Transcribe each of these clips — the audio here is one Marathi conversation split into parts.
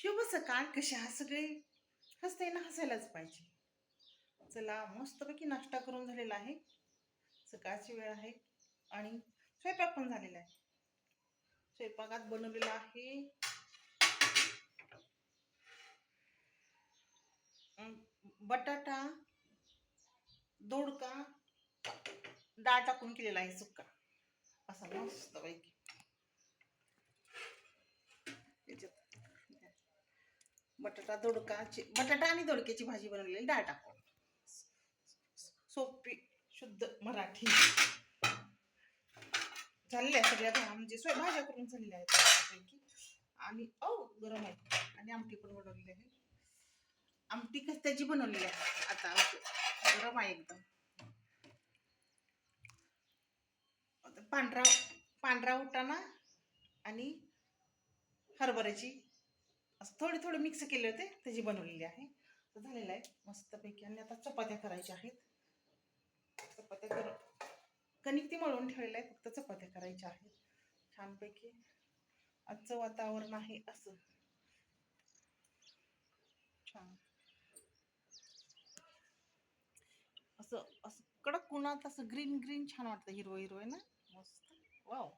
शुभ सकाळ कशा? आहात सगळे हसते ना हसायलाच पाहिजे. चला मस्तपैकी नाश्ता करून झालेला आहे. सकाळची वेळ आहे आणि स्वयंपाक पण झालेला आहे. स्वयंपाकात बनवलेला आहे. बटाटा दोडका डाळ टाकून केलेला आहे सुक्का. असा मस्तपैकी. बटाटा दोडकाची बटाटा आणि दोडक्याची भाजी बनवलेली डाळ टाकून. सोपी शुद्ध मराठी. झालेल्या सगळ्या भा- म्हणजे स्वयं भाज्या करून झालेल्या आहेत आणि ओ गरम आहे. आणि आमटी पण बनवलेली आहे. आमटी कस त्याची बनवलेली आहे? आता गरम आहे एकदम. पांढरा पांढरा उटाणा आणि हरभऱ्याची असं थोडे थोडे मिक्स केले होते त्याची बनवलेली आहे. तर झालेलं आहे मस्तपैकी. आणि आता चपात्या करायच्या आहेत. चपात्या करून कणिक ती मळून ठेवलेलं आहे फक्त चपात्या करायच्या आहेत. छानपैकी. आजचं वातावरण आहे असं. छान. असं असं कडक उन्हात असं ग्रीन ग्रीन छान वाटतं हिरवं हिरवं आहे ना? मस्त. वाव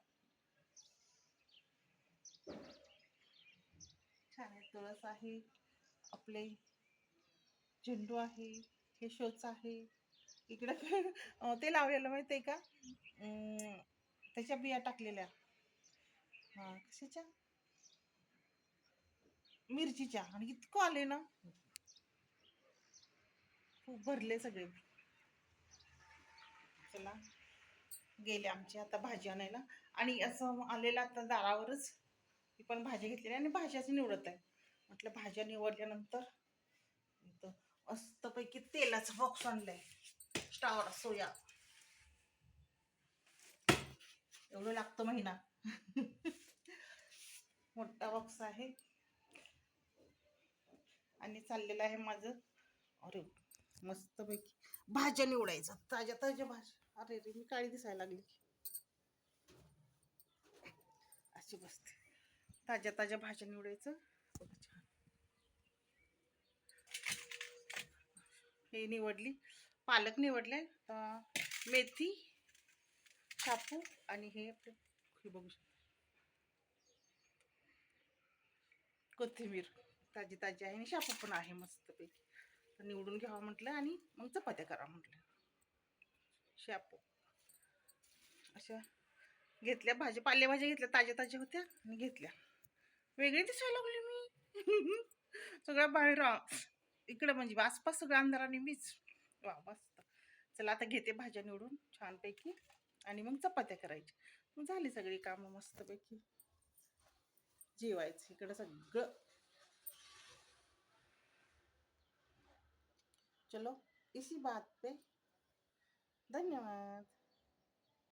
छान आहे तुळस आहे आपले झेंडू आहे हे शोच आहे. इकडं ते लावलेलं माहिती आहे का त्याच्या बिया टाकलेल्या. हा कशाच्या? मिरचीच्या. आणि इतकं आले ना. खूप भरले सगळे. चला गेले आमची आता भाजी आणायला. आणि असं आलेलं आता दारावरच. मी पण भाज्या घेतलेली आणि भाज्याच निवडत आहे. म्हटलं भाज्या निवडल्यानंतर. मस्तपैकी तेलाचा बॉक्स आणलाय. Star soya. एवढं लागतं महिना. मोठा बॉक्स आहे. आणि चाललेलं आहे माझं. अरे मस्तपैकी. भाज्या निवडायचं. ताज्या ताज्या भाज्या. अरे रे मी काळी दिसायला लागली. अशी बसते ताज्या ताज्या भाज्या निवडायचं बघा छान हे निवडली. पालक निवडले. मेथी शापू आणि हे आपलं हे बघू शकतो. कोथिंबीर ताजी ताजी आहे आणि शापू पण आहे मस्तपैकी. तर निवडून घ्यावं म्हटलं आणि मग चपात्या करा म्हटलं. शापू अशा घेतल्या. भाज्या पालेभाज्या घेतल्या. ताज्या ताज्या होत्या आणि घेतल्या. वेगळी दिसायला लागली मी. सगळ्या बाहेर इकडं म्हणजे आसपास सगळं अंधाराने मीच वा मस्त. चला आता घेते भाज्या निवडून छानपैकी आणि मग चपात्या करायच्या. मग झाली सगळी कामं मस्तपैकी. जेवायचं इकडं सगळं. चलो इसी बात पे. धन्यवाद.